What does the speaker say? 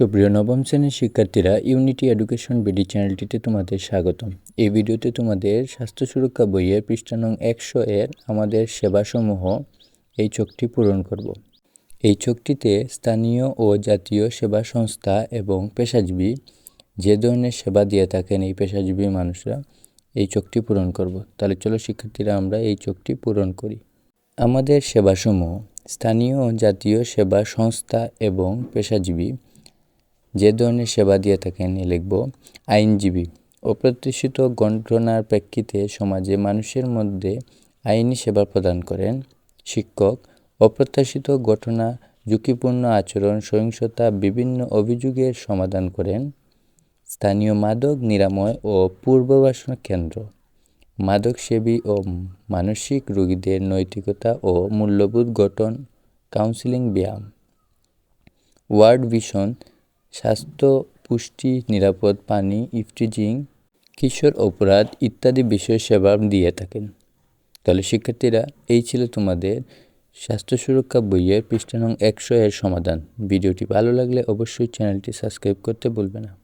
সুপ্রিয় নবম শ্রেণির শিক্ষার্থীরা ইউনিটি এডুকেশন বিডি চ্যানেলটিতে তোমাদের স্বাগতম। এই ভিডিওতে তোমাদের স্বাস্থ্য সুরক্ষা বইয়ের পৃষ্ঠা নং একশো এর আমাদের সেবাসমূহ এই চোখটি পূরণ করব। এই চোখটিতে স্থানীয় ও জাতীয় সেবা সংস্থা এবং পেশাজীবী যে ধরনের সেবা দিয়ে থাকেন এই পেশাজীবী মানুষরা এই চোখটি পূরণ করব। তাহলে চলো শিক্ষার্থীরা, আমরা এই চোখটি পূরণ করি। আমাদের সেবাসমূহ স্থানীয় ও জাতীয় সেবা সংস্থা এবং পেশাজীবী যে ধরনের সেবা দিয়ে থাকেন লিখব, আইনজীবী অপ্রত্যাশিত ঘটনার প্রেক্ষিতে সমাজে মানুষের মধ্যে আইনি সেবা প্রদান করেন, শিক্ষক অপ্রত্যাশিত ঘটনা, ঝুঁকিপূর্ণ আচরণ, সহিংসতা, বিভিন্ন অভিযোগের সমাধান করেন, স্থানীয় মাদক নিরাময় ও পূর্ববাসন কেন্দ্র। মাদকসেবী ও মানসিক রোগীদের নৈতিকতা ও মূল্যবোধ গঠন, কাউন্সিলিং ব্যায়াম। ওয়ার্ড ভিশন স্বাস্থ্য, পুষ্টি, নিরাপদ পানি ইফটিজিং কিশোর অপরাধ ইত্যাদি বিষয় সেবা দিয়ে থাকেন। তাহলে শিক্ষার্থীরা, এই ছিল তোমাদের স্বাস্থ্য সুরক্ষা বইয়ের পৃষ্ঠা একশো এর সমাধান। ভিডিওটি ভালো লাগলে অবশ্যই চ্যানেলটি সাবস্ক্রাইব করতে ভুলবে না।